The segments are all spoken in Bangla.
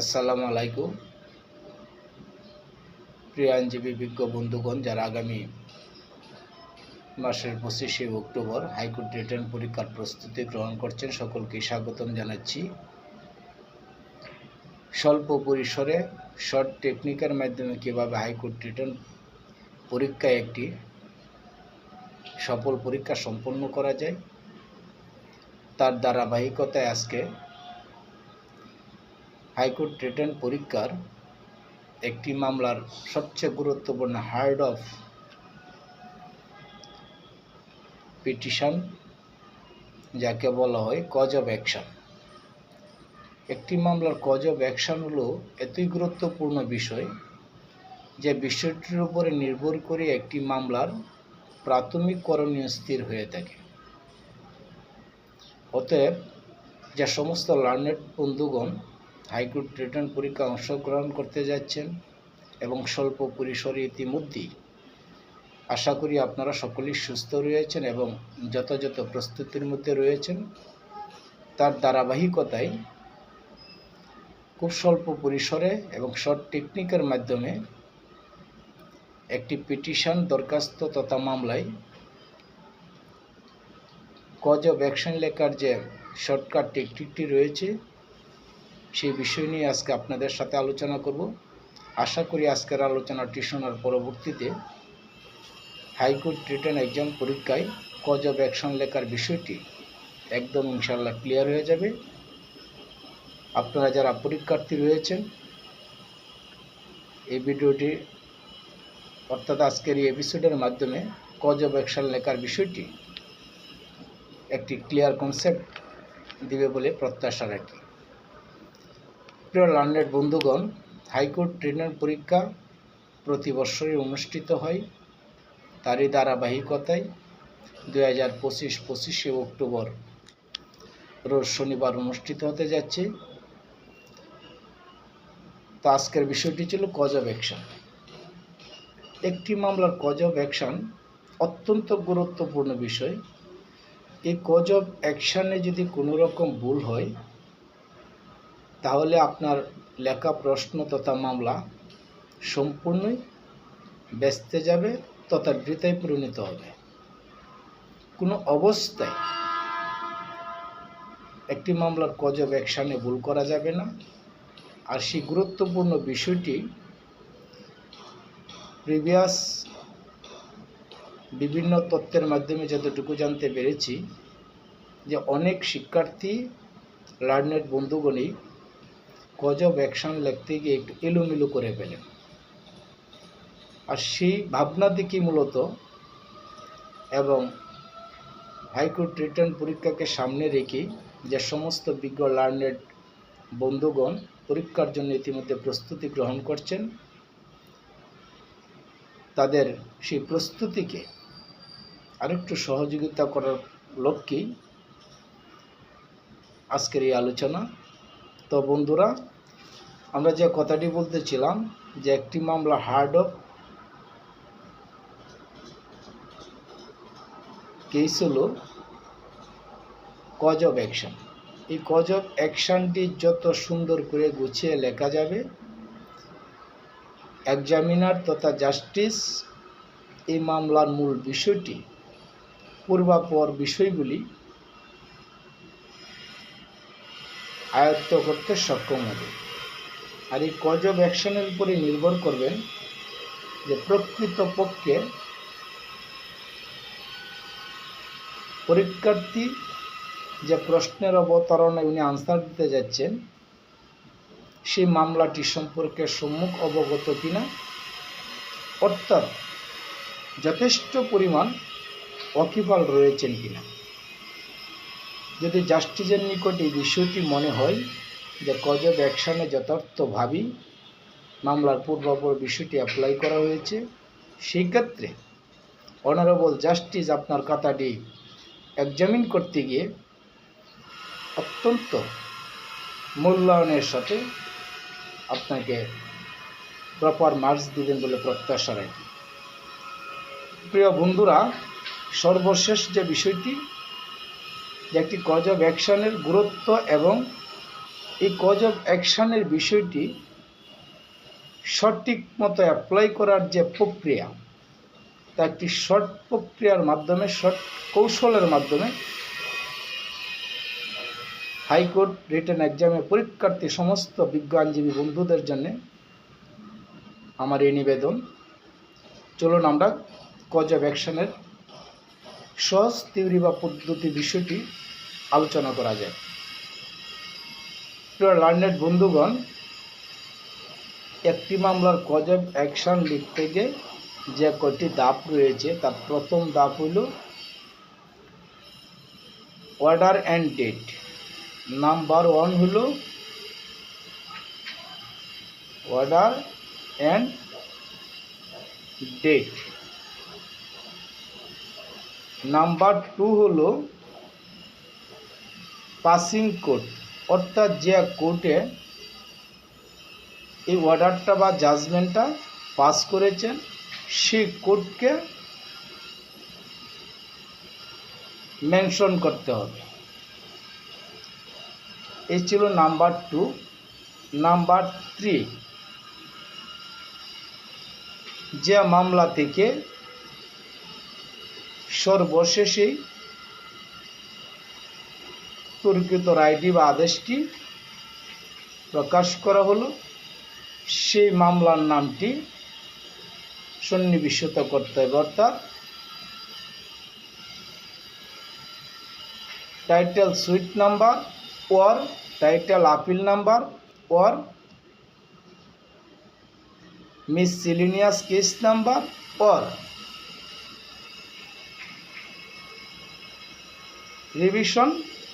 আসসালামু আলাইকুম। প্রিয় আইনজীবী বিজ্ঞ বন্ধুগণ, যারা আগামী মাসের পঁচিশে অক্টোবর হাইকোর্ট রিটার্ন পরীক্ষার প্রস্তুতি গ্রহণ করছেন, সকলকে স্বাগতম জানাচ্ছি। স্বল্প পরিসরে শর্ট টেকনিকের মাধ্যমে কীভাবে হাইকোর্ট রিটার্ন পরীক্ষায় একটি সফল পরীক্ষা সম্পন্ন করা যায়, তার ধারাবাহিকতায় আজকে হাইকোর্ট রিটার্ন পরীক্ষার একটি মামলার সবচেয়ে গুরুত্বপূর্ণ হার্ড অফ পিটিশন, যাকে বলা হয় কজ অফ অ্যাকশন। একটি মামলার কজ অফ অ্যাকশন হলো এতই গুরুত্বপূর্ণ বিষয় যে বিষয়টির উপরে নির্ভর করে একটি মামলার প্রাথমিক করণীয় স্থির হয়ে থাকে। অতএব যে সমস্ত লার্নেড বন্ধুগণ হাইকোর্ট রিটার্ন পরীক্ষা অংশগ্রহণ করতে যাচ্ছেন এবং স্বল্প পরিসরে ইতিমধ্যেই আশা করি আপনারা সকলেই সুস্থ রয়েছেন এবং যথাযথ প্রস্তুতির মধ্যে রয়েছেন। তার ধারাবাহিকতায় খুব স্বল্প পরিসরে এবং শর্ট টেকনিকের মাধ্যমে একটি পিটিশন দরখাস্ত তথা মামলায় কজ অফ অ্যাকশন লেখার যে শর্টকাট টেকনিকটি রয়েছে সেই বিষয় নিয়ে আজকে আপনাদের সাথে আলোচনা করব। আশা করি আজকের আলোচনাটি শোনার পরবর্তীতে হাইকোর্ট রিটার্ন এক্সাম পরীক্ষায় কজ অফ অ্যাকশন লেখার বিষয়টি একদম ইনশাল্লাহ ক্লিয়ার হয়ে যাবে। আপনারা যারা পরীক্ষার্থী রয়েছেন, এই ভিডিওটি অর্থাৎ আজকের এই এপিসোডের মাধ্যমে কজ অফ অ্যাকশন লেখার বিষয়টি একটি ক্লিয়ার কনসেপ্ট দিবে বলে প্রত্যাশা রাখি। প্রিয় লার্নেড বন্ধুগণ, হাইকোর্ট ট্রেনার পরীক্ষা প্রতি বছরই অনুষ্ঠিত হয়। তারই ধারাবাহিকতায় দুই হাজার পঁচিশ পঁচিশে অক্টোবর রোজ শনিবার অনুষ্ঠিত হতে যাচ্ছে। তো আজকের বিষয়টি ছিল কজ অব অ্যাকশন একটি মামলার কজ অব অ্যাকশন অত্যন্ত গুরুত্বপূর্ণ বিষয়। এই কজ অফ অ্যাকশানে যদি কোনো রকম ভুল হয় তাহলে আপনার লেখা প্রশ্ন তথা মামলা সম্পূর্ণই ব্যস্তে যাবে তথা বৃতায় পরিণত হবে। কোনো অবস্থায় একটি মামলার কজ অফ অ্যাকশানে ভুল করা যাবে না। আর সেই গুরুত্বপূর্ণ বিষয়টি প্রিভিয়াস বিভিন্ন তথ্যের মাধ্যমে যতটুকু জানতে পেরেছি যে অনেক শিক্ষার্থী, লার্নেড বন্ধুগণই কজ অফ অ্যাকশন লিখতে গিয়ে একটু এলোমেলো করে ফেলেন আর সেই ভাবনা থেকে মূলত এবং হাইকোর্ট রিটার্ন পরীক্ষাকে সামনে রেখে যে সমস্ত বিজ্ঞ লার্নেড বন্ধুগণ পরীক্ষার জন্য ইতিমধ্যে প্রস্তুতি গ্রহণ করছেন, তাদের সেই প্রস্তুতিকে আরেকটু সহযোগিতা করার লক্ষ্যেই আজকের এই আলোচনা। তো বন্ধুরা, আমরা যে কথাটি বলতেছিলাম যে একটি মামলা হার্ড অফ কেস হলো কজ অফ অ্যাকশন এই কজ অফ অ্যাকশনটি যত সুন্দর করে গুছিয়ে লেখা যাবে এক্সামিনার তথা জাস্টিস এই মামলার মূল বিষয়টি, পূর্বাপর বিষয়গুলি আয়ত্ত করতে সক্ষম হবে। আর এই কজ অফ অ্যাকশনের উপরে নির্ভর করবেন যে প্রকৃতপক্ষে পরীক্ষার্থী যে প্রশ্নের অবতারণে উনি আনসার দিতে যাচ্ছেন, সেই মামলাটি সম্পর্কে সম্মুখ অবগত কিনা, অর্থাৎ যথেষ্ট পরিমাণ অকিফাল রয়েছেন কিনা। যদি জাস্টিসের নিকট এই বিষয়টি মনে হয় যে কজ অফ অ্যাকশানে যথার্থভাবেই মামলার পূর্বাপর বিষয়টি অ্যাপ্লাই করা হয়েছে, সেই ক্ষেত্রে অনারেবল জাস্টিস আপনার খাতাটি এক্সামিন করতে গিয়ে অত্যন্ত মূল্যায়নের সাথে আপনাকে প্রপার মার্কস দিবেন বলে প্রত্যাশা রাখি। প্রিয় বন্ধুরা, সর্বশেষ যে বিষয়টি যে একটি কজ অফ অ্যাকশনের গুরুত্ব এবং এই কজ অফ অ্যাকশানের বিষয়টি সঠিক মতো অ্যাপ্লাই করার যে প্রক্রিয়া, তা একটি শর্ট প্রক্রিয়ার মাধ্যমে শর্ট কৌশলের মাধ্যমে হাইকোর্ট রিটার্ন এক্সামে পরীক্ষার্থী সমস্ত বিজ্ঞ আইনজীবী বন্ধুদের জন্য আমার এই নিবেদন। চলুন আমরা কজ অফ অ্যাকশনের সহজ থিওরি বা পদ্ধতি বিষয়টি আলোচনা করা যায়। প্রিয় লার্নেড বন্ধুগণ, একটি মামলার কজ অফ অ্যাকশন লিখতে গিয়ে যে কয়টি দাপ রয়েছে, তার প্রথম দাপ হইল order and date number one হলো order and date number two হলো পাসিং কোর্ট অর্থাৎ যে কোর্টে এই অর্ডারটা বা জাজমেন্টটা পাস করেছেন সেই কোর্টকে মেনশন করতে হবে। এই ছিল নাম্বার টু। নাম্বার থ্রি, যে মামলা থেকে সর্বশেষেই তর্কিত রায়টি বা আদেশটি প্রকাশ করা হলো। সেই মামলার নামটি সন্নিবেশিত করতে হবে, অর্থাৎ title suit number or title appeal number or miscellaneous case number or revision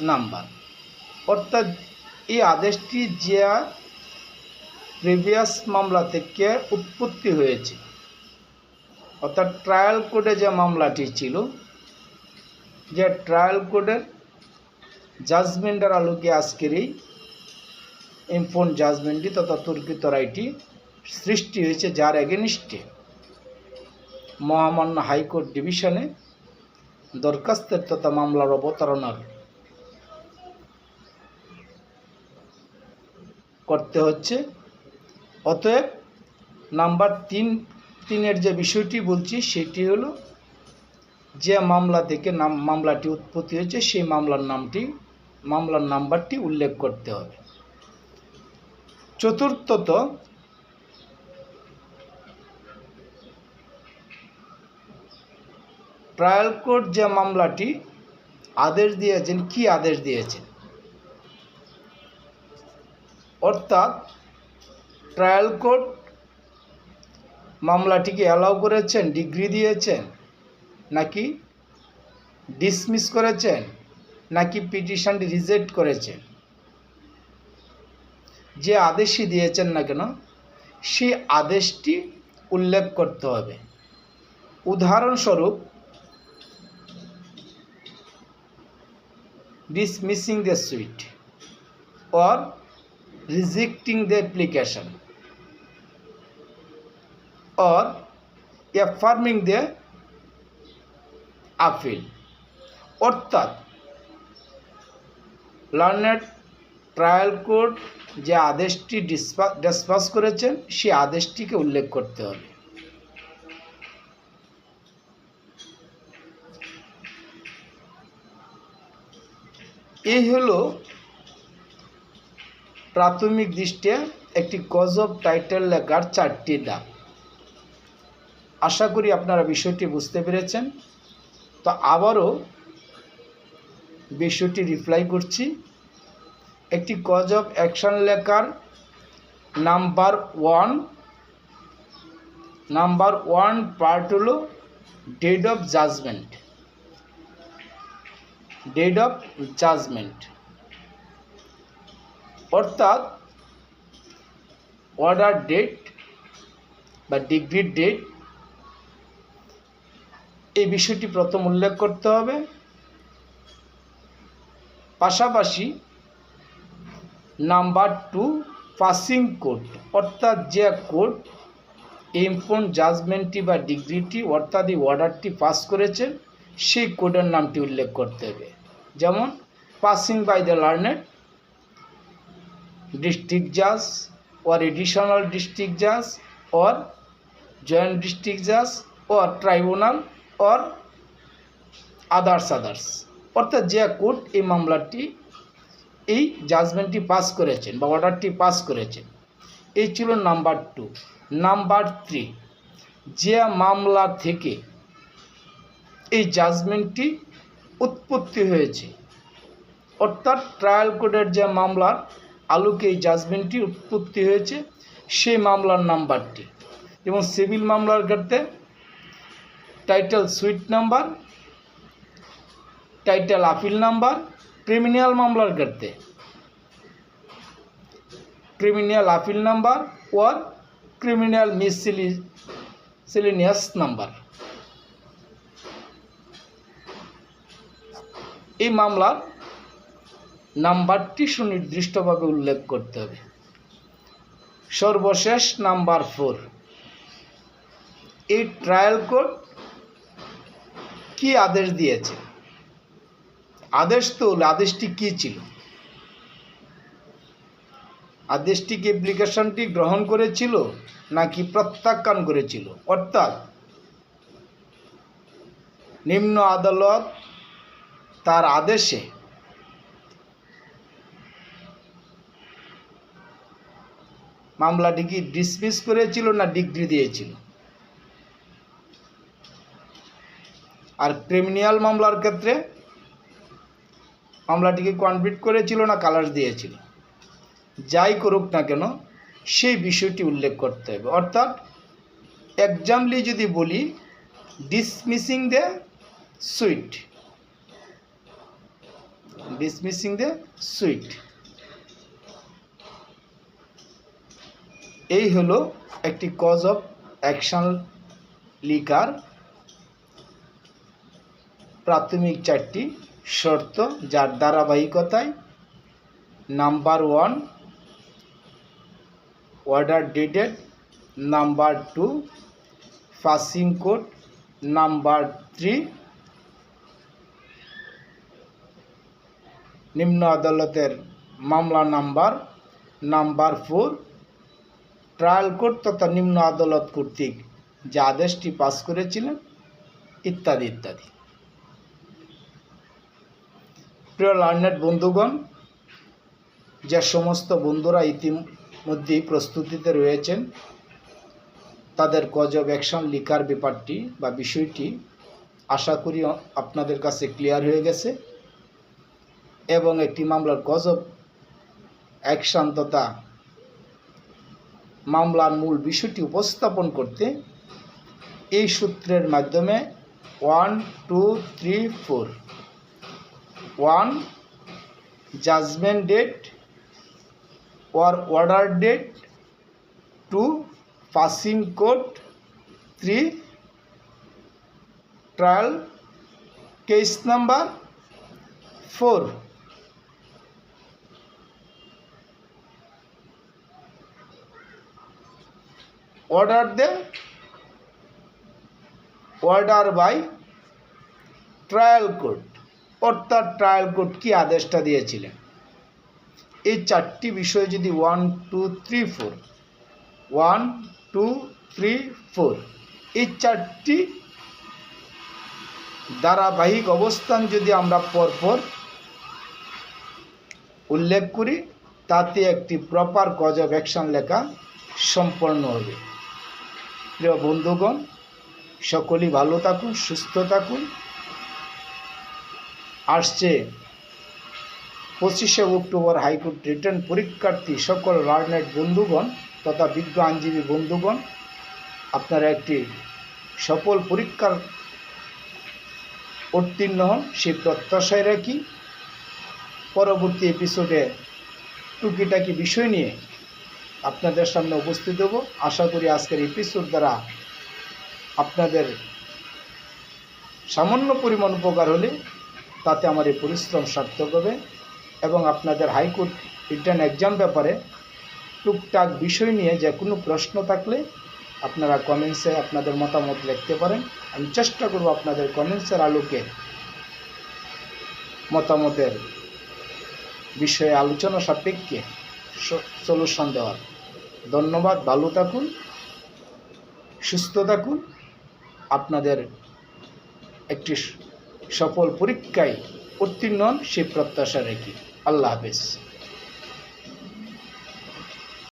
number অর্থাৎ এই আদেশটি যে প্রিভিয়াস মামলা থেকে উৎপত্তি হয়েছে। অর্থাৎ ট্রায়াল কোর্টে যে মামলাটি ছিল, যে ট্রায়াল কোর্টের জাজমেন্টের আলোকে আজকের এই ইম্পন জাজমেন্টটি তথা তর্কিত রায়টি সৃষ্টি হয়েছে যার এগেনিস্টে মহামান্য হাইকোর্ট ডিভিশনে দরখাস্তের তথা মামলার অবতারণার করতে হচ্ছে। অতএব, নাম্বার তিন, তিনের যে বিষয়টি বলছি, সেটি হলো যে মামলা থেকে নাম, মামলাটি উৎপত্তি হয়েছে, সেই মামলার নামটি, মামলার নাম্বারটি উল্লেখ করতে হবে। চতুর্থত ট্রায়াল কোর্ট যে মামলাটি আদেশ দিয়েছেন, কি আদেশ দিয়েছেন? অর্থাৎ ট্রায়াল কোর্ট মামলাটিকে অ্যালাউ করেছেন ডিগ্রি দিয়েছেন, নাকি ডিসমিস করেছেন, নাকি পিটিশনটি রিজেক্ট করেছেন? যে আদেশই দিয়েছেন না কেন, সেই আদেশটি উল্লেখ করতে হবে। উদাহরণস্বরূপ dismissing the suit or rejecting the application or affirming the appeal অর্থাৎ লার্নার ট্রায়াল কোর্ট যে আদেশটি ডিসপাস করেছেন সেই আদেশটিকে উল্লেখ করতে হবে এই হলো প্রাথমিক দৃষ্টিতে একটি কজ অফ টাইটেল লেখার চারটি দাগ। আশা করি আপনারা বিষয়টি বুঝতে পেরেছেন। তো আবারও বিষয়টি রিপ্লাই করছি। একটি কজ অফ অ্যাকশন লেখার number one number one part হলো date of judgement date of judgement অর্থাৎ অর্ডার ডেট বা ডিগ্রি ডেট এই বিষয়টি প্রথম উল্লেখ করতে হবে। পাশাপাশি নাম্বার টু পাসিং কোড অর্থাৎ যে কোড ইম্পন জাজমেন্টটি বা ডিগ্রিটি অর্থাৎ এই অর্ডারটি পাস করেছেন সেই কোডের নামটি উল্লেখ করতে হবে। যেমন passing by the learned district judge, or additional district judge, or joint district judge, or tribunal, or others others অর্থাৎ যে কোর্ট এই মামলাটি, এই জাজমেন্টটি পাস করেছেন বা অর্ডারটি পাস করেছেন, এই ছিল নাম্বার টু নাম্বার থ্রি যে মামলা থেকে এই জাজমেন্টটি উৎপত্তি হয়েছে। অর্থাৎ ট্রায়াল কোর্টের যে মামলার আলোকে এই জাজমেন্টটি উৎপত্তি হয়েছে, সেই মামলার নাম্বারটি। এবং সিভিল মামলার ক্ষেত্রে title suit number title appeal number criminal মামলার ক্ষেত্রে। Criminal appeal number or criminal miscellaneous number এই মামলার নাম্বারটি সুনির্দিষ্টভাবে উল্লেখ করতে হবে। সর্বশেষ নাম্বার ফোর। এই ট্রায়াল কোর্ট কি আদেশ দিয়েছে? আদেশ তো, আদেশটি কি ছিল? আদেশটি কি অ্যাপ্লিকেশনটি গ্রহণ করেছিল নাকি প্রত্যাখ্যান করেছিল? অর্থাৎ নিম্ন আদালত তার আদেশে মামলাটি কি ডিসমিস করেছিল না ডিগ্রি দিয়েছিল। আর ক্রিমিনাল মামলার ক্ষেত্রে মামলাটিকে কনভিট করেছিল না কালার দিয়েছিল। যাই করুক না কেন, সেই বিষয়টি উল্লেখ করতে হবে। অর্থাৎ এক্সাম্পলি যদি বলি dismissing the suit dismissing the suit এই হলো একটি কজ অফ অ্যাকশন লিকার প্রাথমিক চারটি শর্ত যার ধারাবাহিকতায় number one order dated number two passing code, number three নিম্ন আদালতের মামলা number number four, trial court তথা নিম্ন আদালত কর্তৃক যে আদেশটি পাস করেছিলেন, ইত্যাদি ইত্যাদি। প্রিয় লার্নেট বন্ধুগণ, যে সমস্ত বন্ধুরা ইতিমধ্যেই প্রস্তুতিতে রয়েছেন, তাদের কজ অফ অ্যাকশন লিখার ব্যাপারটি বা বিষয়টি আশা করি আপনাদের কাছে ক্লিয়ার হয়ে গেছে। এবং একটি মামলার গজব অ্যাকশন তথা মামলার মূল বিষয়টি উপস্থাপন করতে এই সূত্রের মাধ্যমে one, two, three, four. One, judgement date or order date. Two, passing code three, trial case number. four order the, order by trial court অর্থাৎ ট্রায়াল কোর্ট কি আদেশটা দিয়েছিলেন? এই চারটি বিষয় যদি one two three four one two three four এই চারটি ধারাবাহিক অবস্থান যদি আমরা পরপর উল্লেখ করি, তাতে একটি প্রপার কজ অফ অ্যাকশন লেখা সম্পন্ন হবে। প্রিয় বন্ধুগণ, সকলেই ভালো থাকুন, সুস্থ থাকুন। আসছে পঁচিশে অক্টোবর হাইকোর্ট রিটার্ন পরীক্ষার্থী সকল লার্নেট বন্ধুগণ তথা বিজ্ঞ আইনজীবী বন্ধুগণ, আপনারা একটি সফল পরীক্ষার উত্তীর্ণ হন সেই প্রত্যাশায় রাখি। পরবর্তী এপিসোডে টুকিটাকি বিষয় নিয়ে আপনাদের সামনে উপস্থিত হব। আশা করি আজকের এপিসোড দ্বারা আপনাদের সামান্য পরিমাণ উপকার হলে তাতে আমার এই পরিশ্রম সার্থক হবে এবং আপনাদের হাইকোর্ট রিটার্ন এক্সাম ব্যাপারে টুকটাক বিষয় নিয়ে যে কোনো প্রশ্ন থাকলে আপনারা কমেন্টসে আপনাদের মতামত লিখতে পারেন। আমি চেষ্টা করব আপনাদের কমেন্টসের আলোকে মতামতের বিষয়ে আলোচনা সাপেক্ষে সলিউশন দেওয়ার। ধন্যবাদ ভালো থাকুন, সুস্থ থাকুন। আপনাদের একটি সফল পরীক্ষায় উত্তীর্ণ সে প্রত্যাশা রেখে। আল্লাহ হাফেজ।